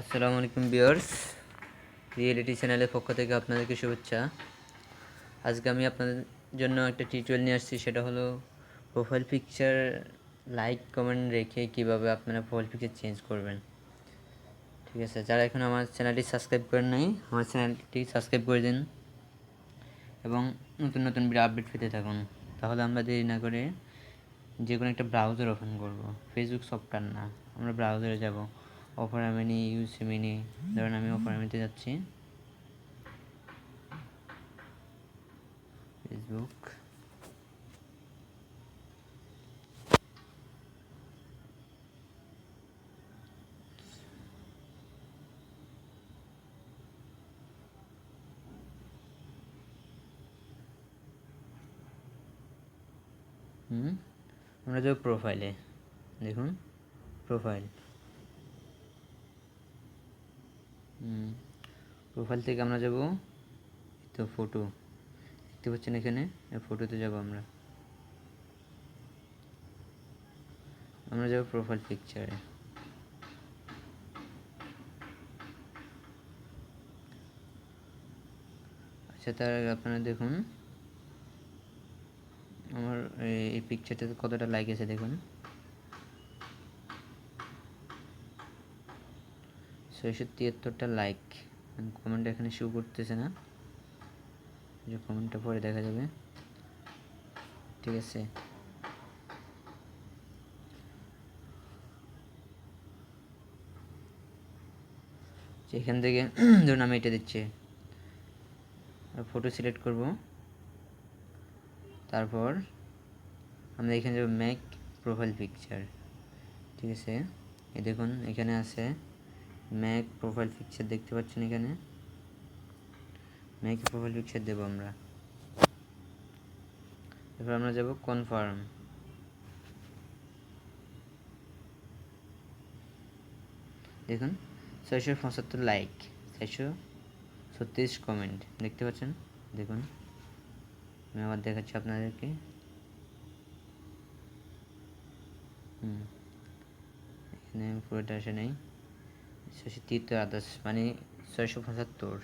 আসসালামু আলাইকুম বিয়ার্স রিয়েলিটি চ্যানেলের পক্ষ থেকে আপনাদেরকে শুভেচ্ছা। আজকে আমি আপনাদের জন্য একটা টিউটোরিয়াল নিয়ে আসছি, সেটা হলো প্রোফাইল পিকচার লাইক কমেন্ট রেখে কীভাবে আপনারা প্রোফাইল পিকচার চেঞ্জ করবেন। ঠিক আছে, যারা এখন আমার চ্যানেলটি সাবস্ক্রাইব করেন নাই, আমার চ্যানেলটি সাবস্ক্রাইব করে দিন এবং নতুন নতুন ভিডিও আপডেট পেতে থাকুন। তাহলে আমরা দেরি না করে যে কোনো একটা ব্রাউজার ওপেন করব। ফেসবুক সফটওয়্যার না, আমরা ব্রাউজারে যাব। অফার মিনি ইউসি মিনি ধরুন আমি অফার মিনিতে যাচ্ছি। ফেসবুক আমরা যাব প্রোফাইলে দেখুন প্রোফাইল হুম প্রোফাইল থেকে আমরা যাব তো ফটো দেখতে পাচ্ছেন এখানে? ফটোতে যাব আমরা। আমরা যাব প্রোফাইল পিকচারে আচ্ছা তার আগে আপনারা দেখুন। আমার এই- পিকচারটাতে কতটা লাইক আছে দেখুন। ছয়শো তিয়াত্তরটা লাইক কমেন্ট এখানে শো করতেছে না। যে কমেন্টটা পরে দেখা যাবে। ঠিক আছে। এখান থেকে ধরুন আমি এটা দিচ্ছি। ফটো সিলেক্ট করব। তারপর আমরা এখানে যাব ম্যাক প্রোফাইল পিকচার ঠিক আছে? এই দেখুন, এখানে আছে ম্যাক প্রোফাইল পিকচার দেখতে পাচ্ছেন এখানে? ম্যাক প্রোফাইল পিকচার দেবো আমরা। এরপর আমরা যাব কনফার্ম দেখুন, ছয়শো পঁচাত্তর লাইক ছয়শো ছত্রিশ কমেন্ট দেখতে পাচ্ছেন? দেখুন, আমি আবার দেখাচ্ছি আপনাদেরকে। হুম, এখানে পুরোটা আসে নেই। ছয়শো তিয়াত্তর আদার্স মানে ছয়শো পঁচাত্তর।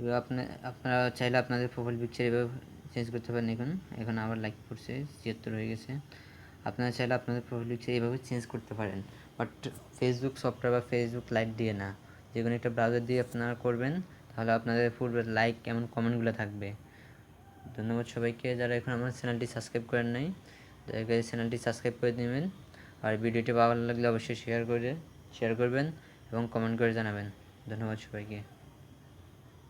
এবার আপনার আপনারা চাইলে আপনাদের প্রোফাইল পিকচার এভাবে চেঞ্জ করতে পারেন এখন। এখন আবার লাইক করছে, ছিয়াত্তর হয়ে গেছে। আপনারা চাইলে আপনাদের প্রোফাইল পিকচার এভাবে চেঞ্জ করতে পারেন। বাট ফেসবুক সফটওয়্যার বা ফেসবুক লাইট দিয়ে না। যে কোনো একটা ব্রাউজার দিয়ে আপনারা করবেন, তাহলে আপনাদের ফুল লাইক এমন কমেন্টগুলো থাকবে। ধন্যবাদ সবাইকে। যারা এখন আমার চ্যানেলটি সাবস্ক্রাইব করেন নাই, দয়া করে চ্যানেলটি সাবস্ক্রাইব করে দেবেন আর ভিডিওটি ভালো লাগলে অবশ্যই শেয়ার করে শেয়ার করবেন এবং কমেন্ট করে জানাবেন। ধন্যবাদ সবাইকে।